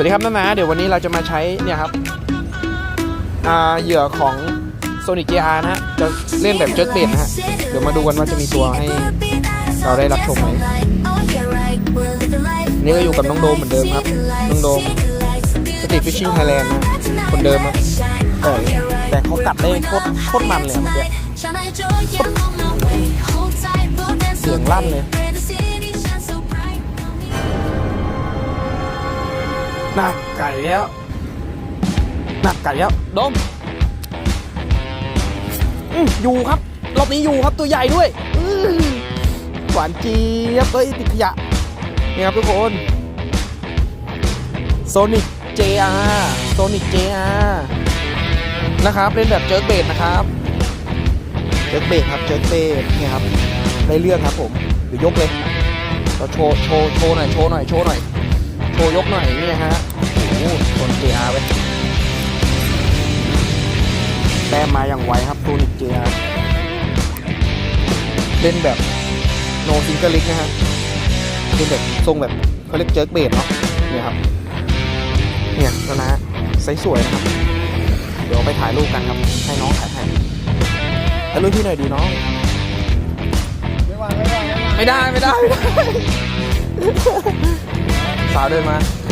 วัสดีครับน้าๆเดี๋ยววันนี้เราจะมาใช้เนี่ยครับอ่าเหยื่อของ Sonic JR นะฮะ จะเล่นแบบเจ็ตเบดนะฮะ เดี๋ยวมาดูกันว่าจะมีตัวให้เราได้รับชมไหมนี่ก็อยู่กับน้องโดมเหมือนเดิมครับ น้องโดมสตรีทฟิชชิ่งไทยแลนด์นะคนเดิมครับแต่แต่เขากัดได้โคตรโคตรมันเลยอะเมื่อกี้เสียงลั่นเลย หนักไก่แล้วหนักไก่แล้วดมอืมอยู่ครับรอบนี้อยู่ครับตัวใหญ่ด้วยหวานเจี๊ยบเอ้ยติดขยะนี่ครับทุกคน Sonic JR Sonic JR นะครับเล่นแบบเจิร์กเบดนะครับเจิร์กเบดครับเจิร์กเบดนี่ครับได้เรื่องครับผมเดี๋ยวยกเลยเราโชว์โชว์โชว์หน่อยโชว์หน่อยโชว์หน่อย โชว์ยกหน่อยนี่ฮะโอ้โห Sonic JR ไปแต้มมาอย่างไวครับ Sonic JR เล่นแบบ no single leg นะฮะเป็นแบบทรงแบบเขาเรียกเจิร์กเบดเนาะเนี่ยครับเนี่ยแล้วนะไซส์สวยนะครับ เดี๋ยวไปถ่ายรูปกันครับ ให้น้องถ่ายให้ถ่ายรูปพี่หน่อยดีน้องไม่ได้ไม่ได้ไม่ได้ สาวเดินมา